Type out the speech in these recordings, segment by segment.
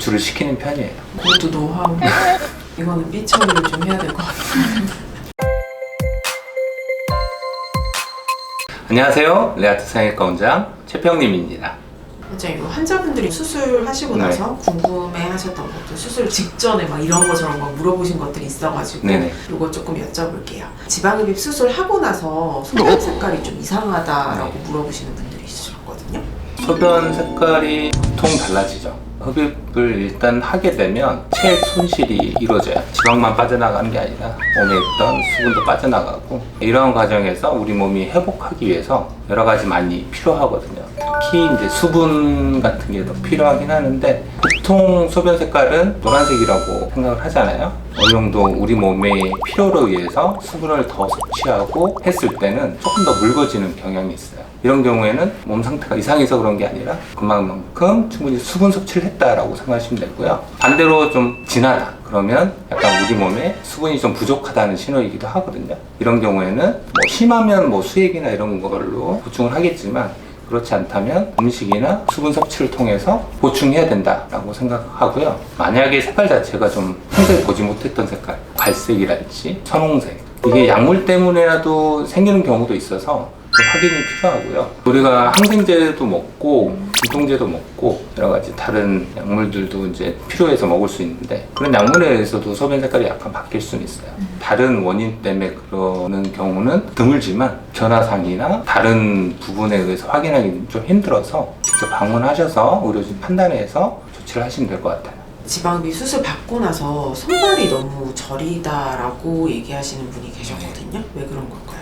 구출을 시키는 편이에요. 그것도 노하우. 이거는 삐 처리를 좀 해야 될 것 같아요. 안녕하세요. 레아트 상해과 원장 최평님입니다. 원장님, 환자분들이 수술하시고 네. 나서 궁금해하셨던 것도 수술 직전에 막 이런 것처럼 막 물어보신 것들이 있어가지고 네네. 이거 조금 여쭤볼게요. 지방흡입 수술하고 나서 소변 색깔이 좀 이상하다라고 네. 물어보시는 있으셨거든요. 소변 색깔이 보통 달라지죠. 흡입을 일단 하게 되면 체액 손실이 이루어져요. 지방만 빠져나가는 게 아니라 몸에 있던 수분도 빠져나가고 이러한 과정에서 우리 몸이 회복하기 위해서 여러 가지 많이 필요하거든요. 특히 이제 수분 같은 게 더 필요하긴 하는데 보통 소변 색깔은 노란색이라고 생각을 하잖아요. 어느 정도 우리 몸의 필요로 의해서 수분을 더 섭취하고 했을 때는 조금 더 묽어지는 경향이 있어요. 이런 경우에는 몸 상태가 이상해서 그런 게 아니라 그만큼 충분히 수분 섭취를 했다라고 생각하시면 되고요. 반대로 좀 진하다. 그러면 약간 우리 몸에 수분이 좀 부족하다는 신호이기도 하거든요. 이런 경우에는 뭐 심하면 뭐 수액이나 이런 걸로 보충을 하겠지만 그렇지 않다면 음식이나 수분 섭취를 통해서 보충해야 된다라고 생각하고요. 만약에 색깔 자체가 좀 평소에 보지 못했던 색깔, 갈색이랄지 선홍색 이게 약물 때문에라도 생기는 경우도 있어서 좀 확인이 필요하고요. 우리가 항생제도 먹고 진통제도 먹고 여러 가지 다른 약물들도 이제 필요해서 먹을 수 있는데 그런 약물에 의해서도 소변 색깔이 약간 바뀔 수는 있어요. 다른 원인 때문에 그러는 경우는 드물지만 견화상이나 다른 부분에 의해서 확인하기는 좀 힘들어서 직접 방문하셔서 의료진 판단해서 조치를 하시면 될 것 같아요. 지방흡입 수술 받고 나서 손발이 너무 저리다라고 얘기하시는 분이 계셨거든요. 왜 그런 걸까요?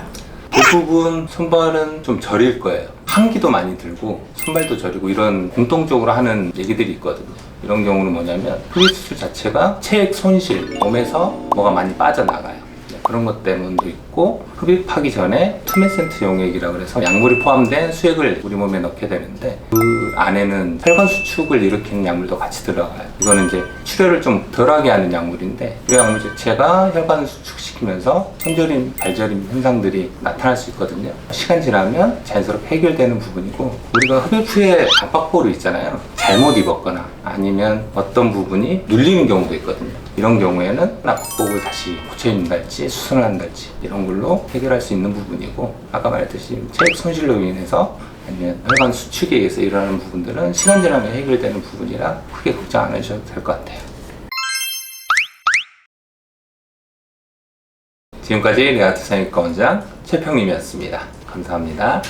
대부분 손발은 좀 저릴 거예요. 한기도 많이 들고 손발도 저리고 이런 공통적으로 하는 얘기들이 있거든요. 이런 경우는 뭐냐면 수술 자체가 체액 손실, 몸에서 뭐가 많이 빠져나가요. 네, 그런 것 때문도 있고 흡입하기 전에 투메센트 용액이라고 그래서 약물이 포함된 수액을 우리 몸에 넣게 되는데 그 안에는 혈관 수축을 일으키는 약물도 같이 들어가요. 이거는 이제 출혈을 좀 덜하게 하는 약물인데 이 약물 자체가 혈관을 수축시키면서 손저림, 발저림 현상들이 나타날 수 있거든요. 시간 지나면 자연스럽게 해결되는 부분이고 우리가 흡입 후에 압박보를 있잖아요. 잘못 입었거나 아니면 어떤 부분이 눌리는 경우도 있거든요. 이런 경우에는 압박복을 다시 고쳐 입는 달지 수선을 한 달지 이런 걸로 해결할 수 있는 부분이고 아까 말했듯이 체액 손실로 인해서 아니면 혈관 수축에 의해서 일어나는 부분들은 시간 지나면 해결되는 부분이라 크게 걱정 안 하셔도 될 것 같아요. 지금까지 레아트 상위과 원장 최평님이었습니다. 감사합니다.